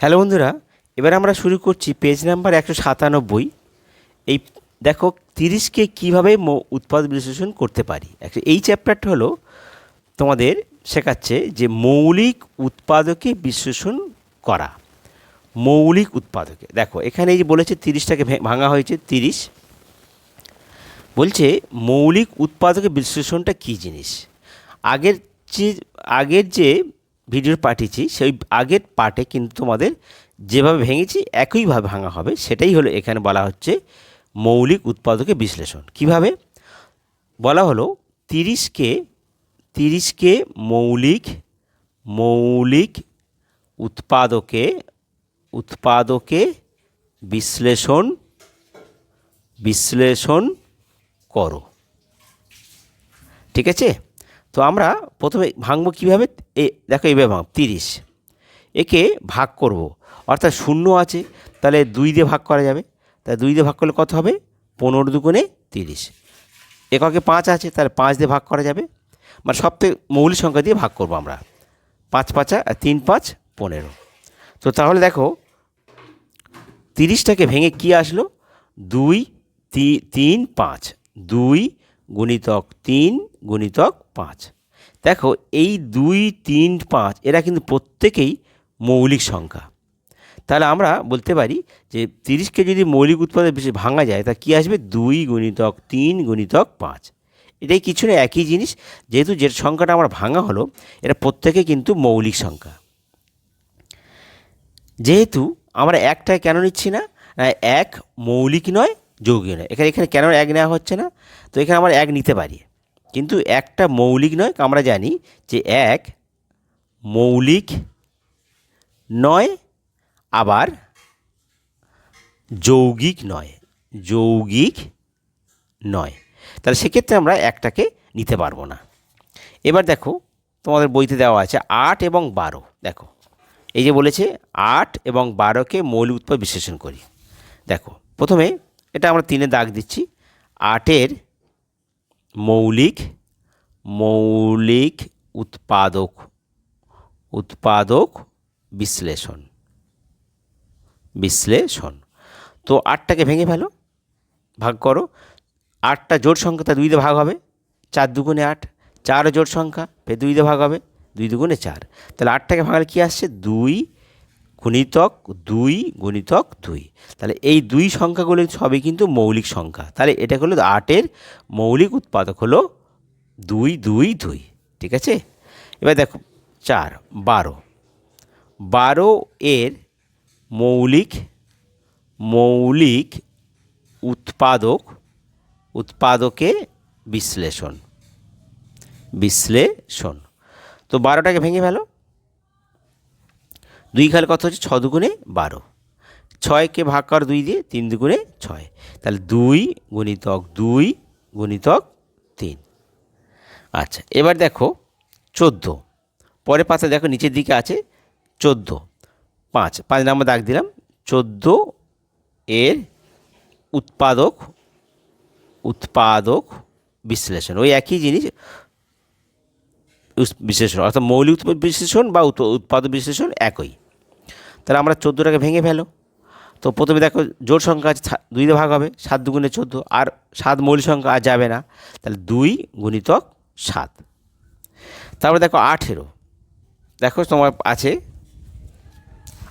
Hello বন্ধুরা, এবার আমরা শুরু করছি পেজ নাম্বার একশো সাতানব্বই। এই দেখো, তিরিশকে কীভাবে উৎপাদ বিশ্লেষণ করতে পারি? এই চ্যাপ্টারটা হলো তোমাদের শেখাচ্ছে যে মৌলিক উৎপাদকে বিশ্লেষণ করা। মৌলিক উৎপাদকে। দেখো, এখানে এই যে বলেছে তিরিশটাকে ভাঙা হয়েছে, তিরিশ। বলছে মৌলিক উৎপাদকে বিশ্লেষণটা কী জিনিস? আগের যে আগের যে ভিডিওর পাঠিয়েছি সেই আগের পার্টে কিন্তু তোমাদের যেভাবে ভেঙেছি একইভাবে ভাঙা হবে। সেটাই হলো এখানে বলা হচ্ছে মৌলিক উৎপাদকে বিশ্লেষণ। কীভাবে? বলা হলো তিরিশকে তিরিশকে মৌলিক মৌলিক উৎপাদকে উৎপাদকে বিশ্লেষণ বিশ্লেষণ করো। ঠিক আছে? তো আমরা প্রথমে ভাঙবো কীভাবে? এ, দেখো এইভাবে ভাঙ তিরিশ। একে ভাগ করব। অর্থাৎ শূন্য আছে, তাহলে দুই দিয়ে ভাগ করা যাবে। তাহলে দুই দিয়ে ভাগ করলে কত হবে? পনেরো দুগুণে তিরিশ। এককে পাঁচ আছে, তাহলে পাঁচ দিয়ে ভাগ করা যাবে। মানে সব থেকে মৌলিক সংখ্যা দিয়ে ভাগ করব আমরা। পাঁচ পাঁচা তিন পাঁচ পনেরো। তো তাহলে দেখো, তিরিশটাকে ভেঙে কি আসলো? দুই তিন, পাঁচ। দুই গুণিতক তিন, গুণিতক পাঁচ। দেখো, এই দুই, তিন, পাঁচ, এরা কিন্তু প্রত্যেকেই মৌলিক সংখ্যা। তাহলে আমরা বলতে পারি যে তিরিশকে যদি মৌলিক উৎপাদন বেশি ভাঙা যায়, তা কী আসবে? দুই গুণিতক তিন, গুণিতক পাঁচ। এটাই কিছু না, একই জিনিস। যেহেতু যে সংখ্যাটা আমার ভাঙা হলো এটা প্রত্যেকে কিন্তু মৌলিক সংখ্যা। যেহেতু আমরা একটায় কেন নিচ্ছি না, এক মৌলিক নয় যৌগীয় নয়। এখানে এখানে কেন এক নেওয়া হচ্ছে না? তো এখানে আমরা এক নিতে পারি। কিন্তু একটা মৌলিক নয় আমরা জানি যে এক মৌলিক নয়, আবার যৌগিক নয়। যৌগিক নয়। তাহলে সেক্ষেত্রে আমরা একটাকে নিতে পারব না। এবার দেখো, তোমাদের বইতে দেওয়া আছে আট এবং বারো। দেখো, এই যে বলেছে আট এবং বারোকে মৌলিক উৎপাদ বিশ্লেষণ করি। দেখো, প্রথমে এটা আমরা তিনে দাগ দিচ্ছি। আটের মৌলিক মৌলিক উৎপাদক উৎপাদক বিশ্লেষণ বিশ্লেষণ। তো আটটাকে ভেঙে ফেলো, ভাগ করো। আটটা জোট সংখ্যা তা দুই ভাগ হবে, চার দুগুণে আট চার জোট সংখ্যা, ফের দুই ভাগ হবে, দুই দুগুণে চার। তাহলে আটটাকে ভাঙালে কী আসছে? দুই গুণিতক দুই গুণিতক দুই। তাহলে এই দুই সংখ্যাগুলো সবই কিন্তু মৌলিক সংখ্যা। তাহলে এটা হলো আটের মৌলিক উৎপাদক হলো দুই দুই দুই। ঠিক আছে? এবার দেখো, চার, বারো। বারো এর মৌলিক মৌলিক উৎপাদক, উৎপাদকে বিশ্লেষণ। বিশ্লেষণ। তো বারোটাকে ভেঙে ফেলো। দুই খাল কত হচ্ছে ছ দুগুণে বারো। ছয়কে ভাগ কর দুই দিয়ে তিন দুগুণে ছয়। তাহলে দুই গুণিতক দুই গুণিতক তিন। আচ্ছা এবার দেখো চোদ্দ। পরের পাতা দেখো নিচের দিকে আছে চোদ্দ। পাঁচ পাঁচ নাম্বার দাগ দিলাম। চোদ্দ এর উৎপাদক উৎপাদক বিশ্লেষণ। ওই একই জিনিস বিশ্লেষণ, অর্থাৎ মৌলিক উৎপাদ বিশ্লেষণ বা উৎ- উৎপাদক বিশ্লেষণ একই। তাহলে আমরা চোদ্দোটাকে ভেঙে ফেলো। তো প্রথমে দেখো জোর সংখ্যা আছে দুই ভাগ হবে, সাত দুগুণে চোদ্দ, আর সাত মৌলিক সংখ্যা আর যাবে না। তাহলে দুই গুণিতক সাত। তারপরে দেখো, আঠেরো। দেখো, তোমার আছে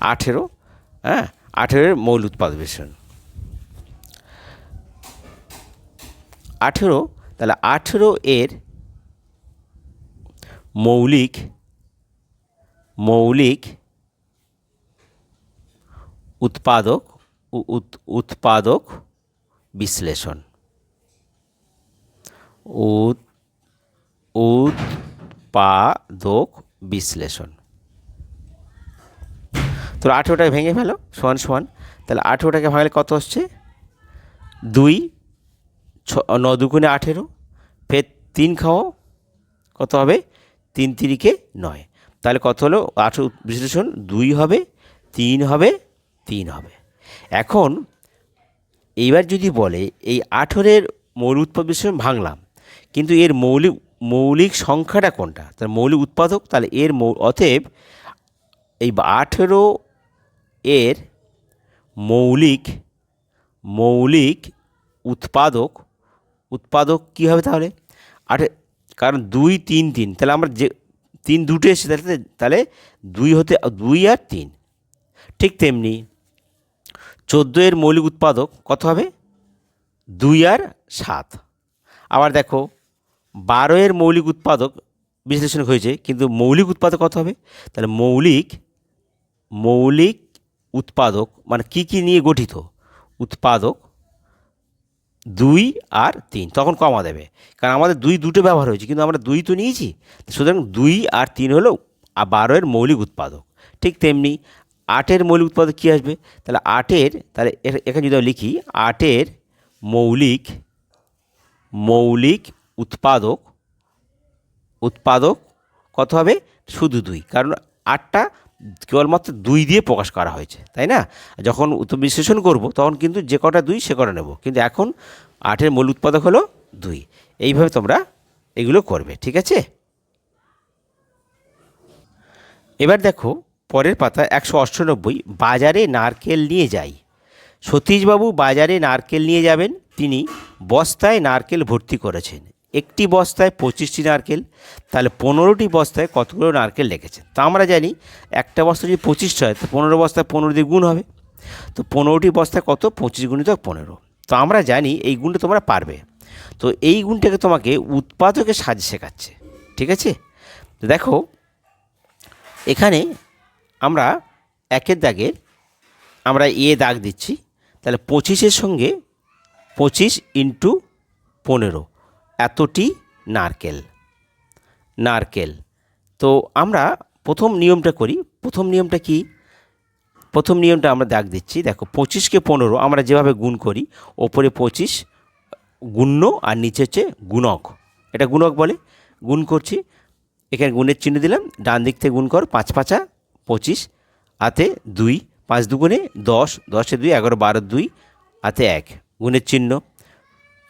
আঠেরো হ্যাঁ? আঠেরোর মৌল উৎপাদ বিশ্লেষণ। আঠেরো, তাহলে আঠেরো এর মৌলিক মৌলিক উৎপাদক উৎপাদক বিশ্লেষণ। উৎ- উৎপাদক বিশ্লেষণ। তো আঠেরোটাকে ভেঙে ফেলো সমান সমান তাহলে আঠেরোটাকে ভাঙলে কত হচ্ছে দুই, ছ, ন দুগুণে আঠেরো, ফের তিন খাও, কত হবে? তিন তিরিকে নয়। তাহলে কত হলো? আঠেরো বিশ্লেষণ দুই হবে, তিন হবে তিন হবে। এখন এইবার যদি বলে এই আঠেরোর মৌলিক উৎপাদ বিশ্লেষণ ভাঙলাম, কিন্তু এর মৌলিক মৌলিক সংখ্যাটা কোনটা? তার মৌলিক উৎপাদক, তাহলে এর মৌ, অতএব এই আঠেরো এর মৌলিক মৌলিক উৎপাদক উৎপাদক কী হবে তাহলে? আটে কারণ দুই, তিন তিন। তাহলে আমরা যে তিন দুটো এসে তাহলে তাহলে দুই হতে, দুই আর তিন। ঠিক তেমনি চোদ্দ এর মৌলিক উৎপাদক কত হবে? দুই আর সাত। আবার দেখো, বারো এর মৌলিক উৎপাদক বিশ্লেষণ হয়েছে, কিন্তু মৌলিক উৎপাদক কত হবে? তাহলে মৌলিক মৌলিক উৎপাদক মানে কি কি নিয়ে গঠিত? উৎপাদক দুই আর তিন। তখন কমা দেবে? কারণ আমাদের দুই দুটো ব্যবহার হয়েছে, কিন্তু আমরা দুই তো নিয়েছি। সুতরাং দুই আর তিন হলো বারোয়ের মৌলিক উৎপাদক। ঠিক তেমনি আটের মৌলিক উৎপাদক কী আসবে? তাহলে আটের, তাহলে এখানে যদি আমি লিখি, আটের মৌলিক মৌলিক উৎপাদক উৎপাদক কত হবে? শুধু দুই। কারণ আটটা কেবলমাত্র দুই দিয়ে প্রকাশ করা হয়েছে, তাই না? যখন বিশ্লেষণ করব, তখন কিন্তু যে কটা দুই, সে কটা নেব। কিন্তু এখন আটের মূল উৎপাদক হলো দুই। এইভাবে তোমরা এগুলো করবে, ঠিক আছে? এবার দেখো, পরের পাতা একশো অষ্টানব্বই, বাজারে নারকেল নিয়ে যাই। সতীশবাবু বাজারে নারকেল নিয়ে যাবেন, তিনি বস্তায় নারকেল ভর্তি করেছেন। একটি বস্তায় পঁচিশটি নারকেল, তাহলে পনেরোটি বস্তায় কতগুলো নারকেল লেগেছে? তা আমরা জানি একটা বস্তা যদি পঁচিশটা হয়, তো পনেরো বস্তায় পনেরো দিয়ে গুণ হবে। তো পনেরোটি বস্তায় কত? পঁচিশ গুণিত পনেরো। তো আমরা জানি এই গুণটা তোমরা পারবে। তো এই গুণটাকে তোমাকে উৎপাদকের সাজ শেখাচ্ছে। ঠিক আছে? দেখো, এখানে আমরা একের দাগের আমরা এ দাগ দিচ্ছি। তাহলে পঁচিশের সঙ্গে পঁচিশ ইন্টু পনেরো। এতটি নারকেল। নারকেল। তো আমরা প্রথম নিয়মটা করি। প্রথম নিয়মটা কি? প্রথম নিয়মটা আমরা দাগ দিচ্ছি। দেখো পঁচিশকে পনেরো আমরা যেভাবে গুণ করি, ওপরে পঁচিশ গুণ্য আর নিচে হচ্ছে গুণক। এটা গুণক বলে। গুণ করছি। এখানে গুণের চিহ্ন দিলাম। ডান দিক থেকে গুণ কর, পাঁচ পাঁচা, পঁচিশ। হাতে দুই, পাঁচ দুগুণে দশ, দশে দুই, এগারো, বারো, দুই হাতে এক। গুণের চিহ্ন।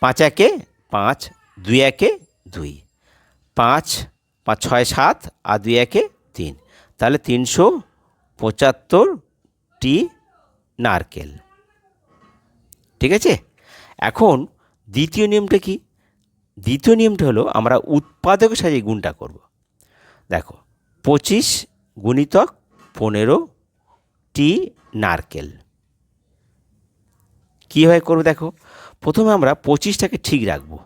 পাঁচ একে পাঁচ। দুই একে দুই। পাঁচ পাঁচ, ছয়, সাত আর দুই একে তিন। তাহলে তিনশো পঁচাত্তরটি নারকেল। ঠিক আছে? এখন দ্বিতীয় নিয়মটা কি? দ্বিতীয় নিয়মটা হলো আমরা উৎপাদকের সাথে এই গুণটা করব। দেখো, পঁচিশ গুণিতক পনেরো টি নারকেল। কীভাবে করব দেখো? প্রথমে আমরা পঁচিশটাকে ঠিক রাখব।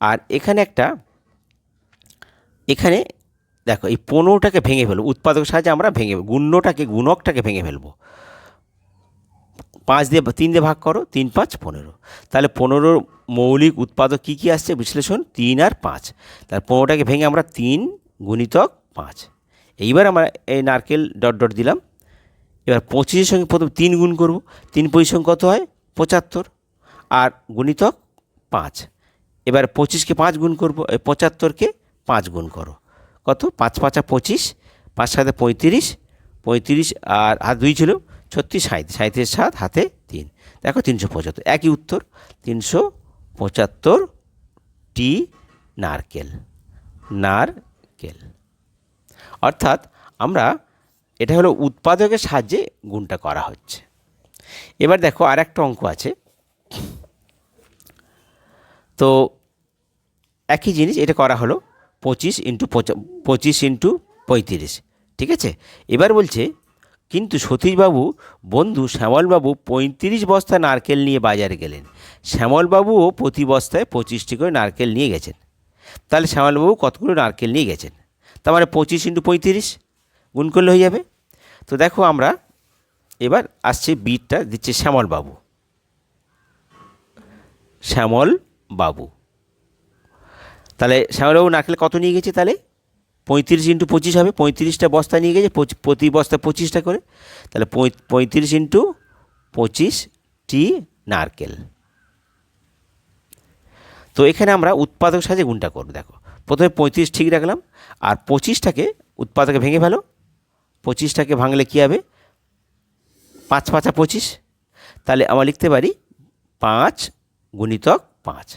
আর এখানে একটা, এখানে দেখো, এই পনেরোটাকে ভেঙে ফেলব উৎপাদকের সাহায্যে আমরা ভেঙে গুণ্যটাকে গুণকটাকে ভেঙে ফেলব। পাঁচ দিয়ে, তিন দিয়ে ভাগ করো, তিন, পাঁচ, পনেরো। তাহলে পনেরোর মৌলিক উৎপাদক কী কী আসছে? বিশ্লেষণ, তিন আর পাঁচ। তাহলে পনেরোটাকে ভেঙে আমরা তিন গুণিতক পাঁচ। এইবার আমরা এই নারকেল ডট ডট দিলাম। এবার পঁচিশের সঙ্গে প্রথম তিন গুণ করব। তিন পঁচিশ কত হয়? পঁচাত্তর। আর গুণিতক পাঁচ। এবার পঁচিশকে পাঁচ গুণ করব পঁচাত্তরকে পাঁচ গুণ করো। কত? পাঁচ পাঁচা পঁচিশ, পাঁচ সাথে পঁয়ত্রিশ পঁয়ত্রিশ আর হাত দুই ছিল ছত্রিশ সাঁত্রিশ সাঁত্রিশ সাত, হাতে তিন। দেখো তিনশো পঁচাত্তর, একই উত্তর, তিনশো পঁচাত্তর টি নারকেল নারকেল। অর্থাৎ আমরা এটা হলো উৎপাদকের সাহায্যে গুণটা করা হচ্ছে। এবার দেখো আর একটা অঙ্ক আছে। তো একই জিনিস এটা করা হলো পঁচিশ ইন্টু পঁচিশ ইন্টু পঁয়ত্রিশ, ঠিক আছে? এবার বলছে, কিন্তু সতীশবাবু, বন্ধু শ্যামলবাবু পঁয়ত্রিশ বস্তা নারকেল নিয়ে বাজারে গেলেন। শ্যামলবাবুও প্রতি বস্তায় পঁচিশটি করে নারকেল নিয়ে গেছেন। তাহলে শ্যামলবাবু কতগুলো নারকেল নিয়ে গেছেন? তার মানে পঁচিশ ইন্টু পঁয়ত্রিশ গুণ করলে হয়ে যাবে। তো দেখো আমরা এবার আসছে বিটটা দিচ্ছে শ্যামলবাবু। শ্যামল বাবু তাহলে শ্যামলবাবু নারকেল কত নিয়ে গেছে তাহলে? পঁয়ত্রিশ ইন্টু পঁচিশ হবে, পঁয়ত্রিশটা বস্তা নিয়ে গেছে প্রতি বস্তা পঁচিশটা করে। তাহলে পঁয়ত্রিশ ইন্টু পঁচিশটি নারকেল। তো এখানে আমরা উৎপাদক সাজে গুণটা করব, দেখো। প্রথমে পঁয়ত্রিশ ঠিক রাখলাম, আর পঁচিশটাকে উৎপাদকে ভেঙে ফেলো। পঁচিশটাকে ভাঙলে কী হবে? পাঁচ পাঁচা পঁচিশ। তাহলে আমরা লিখতে পারি পাঁচ গুণিতক পাঁচ।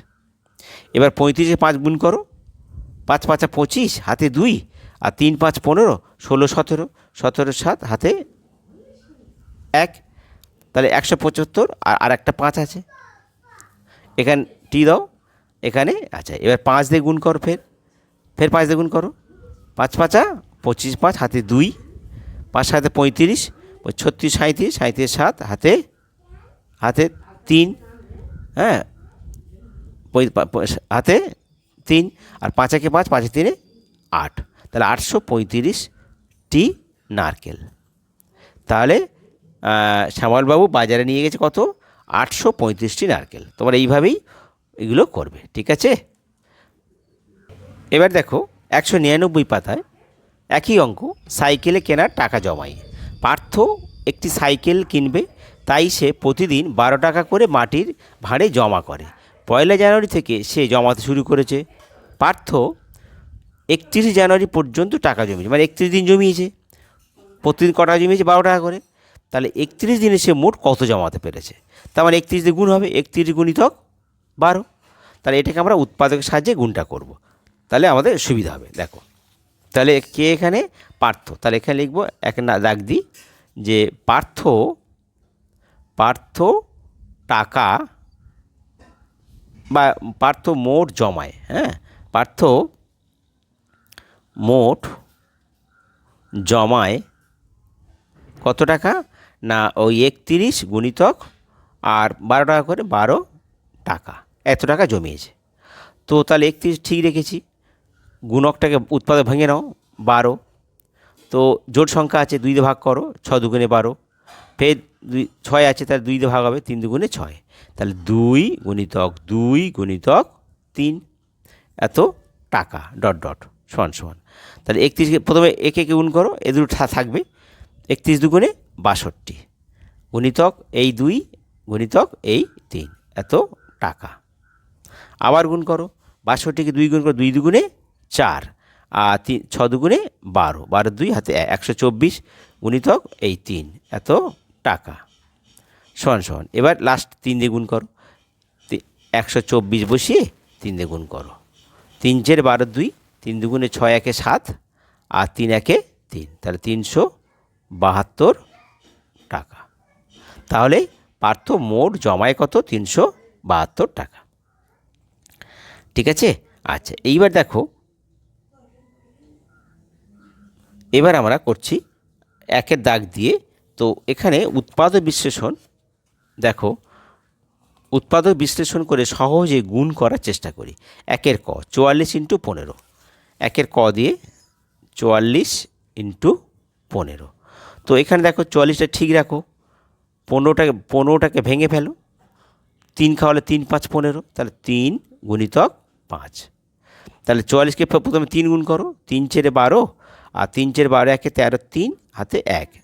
এবার পঁয়ত্রিশে পাঁচ গুণ করো। পাঁচ পাঁচা পঁচিশ, হাতে দুই, আর তিন পাঁচ পনেরো, ষোলো সতেরো সতেরো সাত, হাতে এক। তাহলে একশো পঁচাত্তর, আর আর একটা পাঁচ আছে। এখানে টি দাও, এখানে আচ্ছা এবার পাঁচ দিয়ে গুণ করো ফের। ফের পাঁচ দিয়ে গুণ করো। পাঁচ পাঁচা পঁচিশ পাঁচ, হাতে দুই। পাঁচ হাতে পঁয়ত্রিশ, ছত্রিশ সাঁত্রিশ সাঁত্রিশ সাত, হাতে হাতে তিন। হ্যাঁ হাতে তিন আর পাঁচাকে পাঁচ? পাঁচে তিনে আট। তাহলে আটশো পঁয়ত্রিশটি নারকেল। তাহলে শ্যামলবাবু বাজারে নিয়ে গেছে কত? আটশো পঁয়ত্রিশটি নারকেল। তোমরা এইভাবেই এগুলো করবে, ঠিক আছে? এবার দেখো, একশো নিরানব্বই পাতায় একই অঙ্ক, সাইকেলে কেনার টাকা জমাই পার্থ একটি সাইকেল কিনবে, তাই সে প্রতিদিন বারো টাকা করে মাটির ভাড়ে জমা করে। পয়লা জানুয়ারি থেকে সে জমাতে শুরু করেছে। পার্থ একত্রিশ জানুয়ারি পর্যন্ত টাকা জমিয়েছে। মানে একত্রিশ দিন জমিয়েছে। প্রতিদিন কটা জমিয়েছে? বারো টাকা করে। তাহলে একত্রিশ দিনে সে মোট কত জমাতে পেরেছে? তার মানে একত্রিশ দিয়ে গুণ হবে। একত্রিশ গুণিতক বারো। তাহলে এটাকে আমরা উৎপাদকের সাহায্যে গুণটা করব। তাহলে আমাদের সুবিধা হবে। দেখো। তাহলে কে এখানে? পার্থ। তাহলে এখানে লিখব এক না দাগ দিই যে পার্থ পার্থ টাকা বা পার্থ মোট জমায় হ্যাঁ? পার্থ মোট জমায় কত টাকা? না, ওই একত্রিশ গুণিতক আর বারো টাকা করে বারো টাকা। এত টাকা জমিয়েছে। তো তাহলে একত্রিশ ঠিক রেখেছি। গুণকটাকে উৎপাদক ভেঙে নাও, বারো। তো জোট সংখ্যা আছে, দুই দিয়ে ভাগ করো, ছ দুগুণে বারো। ফের দুই ছয় আছে, তাহলে দুই দিয়ে ভাগ হবে, তিন দুগুণে ছয়। তাহলে দুই গুণিতক দুই গুণিতক তিন। এত টাকা, ডট ডট, সমান সমান। তাহলে একত্রিশকে প্রথমে একে একে গুণ করো, এ দুটো থাকবে। একত্রিশ দুগুণে বাষট্টি। গুণিতক এই দুই, গুণিতক এই তিন। এত টাকা। আবার গুণ করো, বাষট্টিকে দুই গুণ করো, দুই দুগুণে চার। আর তিন ছ দুগুণে বারো। বারো দুই হাতে একশো চব্বিশ। গুণিতক এই তিন। এত টাকা। সমান সমান এবার লাস্ট তিন দিয়ে গুণ করো একশো চব্বিশ বসিয়ে তিন দিয়ে গুণ করো। তিন চের বারো দুই, তিন দুগুণে ছয় একে সাত, আর তিন একে তিন। তাহলে তিনশো বাহাত্তর টাকা। তাহলে পার্থ মোট জমায় কত? তিনশো বাহাত্তর টাকা। ঠিক আছে? আচ্ছা এইবার দেখো। এবার আমরা করছি একের দাগ দিয়ে তো এখানে উৎপাদক বিশ্লেষণ, দেখো উৎপাদক বিশ্লেষণ করে সহজে গুণ করার চেষ্টা করি। একের ক, চুয়াল্লিশ ইন্টু পনেরো। একের ক দিয়ে চুয়াল্লিশ ইন্টু পনেরো। তো এখানে দেখো চুয়াল্লিশটা ঠিক রাখো। পনেরোটাকে পনেরোটাকে ভেঙে ফেলো। তিন খাওয়ালে তিন, পাঁচ, পনেরো। তাহলে তিন গুণিতক পাঁচ। তাহলে চুয়াল্লিশকে প্র- প্রথমে তিন গুণ করো। তিন চেরে বারো, আর তিন চেরে বারো, একে তেরো, তিন, হাতে এক।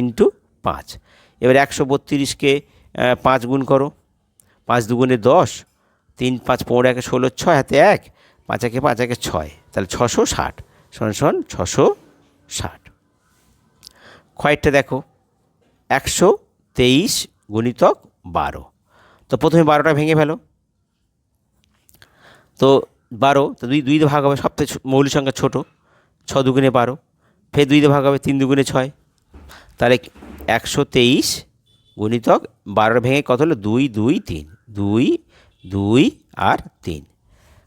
ইন্টু পাঁচ। এবার একশো বত্রিশকে পাঁচ গুণ করো। পাঁচ দুগুণে দশ, তিন, পাঁচ, পনেরো, একে ষোলো, ছয়, হাতে এক, পাঁচ, একে পাঁচ, একে ছয়। তাহলে ছশো ষাট শোন শোন ছশো ষাট। কয়েকটা দেখো, একশো তেইশ গুণিতক বারো। তো প্রথমে বারোটা ভেঙে ফেলো। তো বারো, তো দুই দুই ভাগ হবে সবথেকে মৌলিক সংখ্যা ছোটো, ছ দুগুণে বারো, ফের দুই ভাগ হবে, তিন দুগুণে ছয়। তাহলে একশো তেইশ গুণিতক বারোটা ভেঙে কত হলো? দুই দুই, তিন। দুই দুই আর তিন।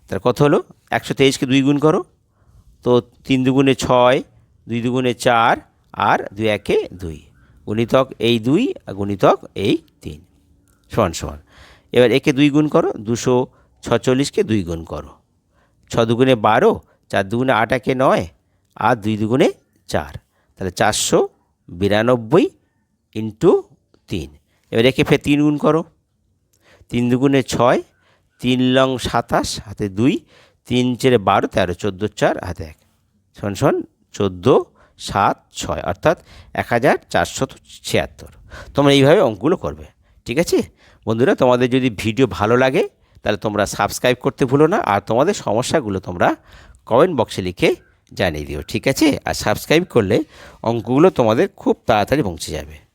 তাহলে কত হলো? একশো তেইশকে দুই গুণ করো। তো তিন দুগুণে ছয়, দুই দুগুণে চার আর দুই একে দুই। গুণিতক এই দুই আর গুণিতক এই তিন। সমান সমান। এবার একে দুই গুণ করো, দুশো ছচল্লিশকে দুই গুণ করো। ছ দুগুণে বারো, চার দুগুণে আট একে নয়, আর দুই দুগুণে চার। তাহলে চারশো বিরানব্বই ইন্টু তিন। এবার একে ফের তিন গুণ করো। তিন দুগুণে ছয়, তিন লং সাতাশ, হাতে দুই, তিন চেরে বারো, তেরো, চোদ্দ, চার, হাতে এক। শোন শোন, চোদ্দ, সাত, ছয়, অর্থাৎ এক হাজার চারশত ছিয়াত্তর। তোমরা এইভাবে অঙ্কগুলো করবে, ঠিক আছে? বন্ধুরা, তোমাদের যদি ভিডিও ভালো লাগে, তাহলে তোমরা সাবস্ক্রাইব করতে ভুলো না, আর তোমাদের সমস্যাগুলো তোমরা কমেন্ট বক্সে লিখে জানিয়ে দিও ঠিক আছে? আর সাবস্ক্রাইব করলে অঙ্কগুলো তোমাদের খুব তাড়াতাড়ি পৌঁছে যাবে।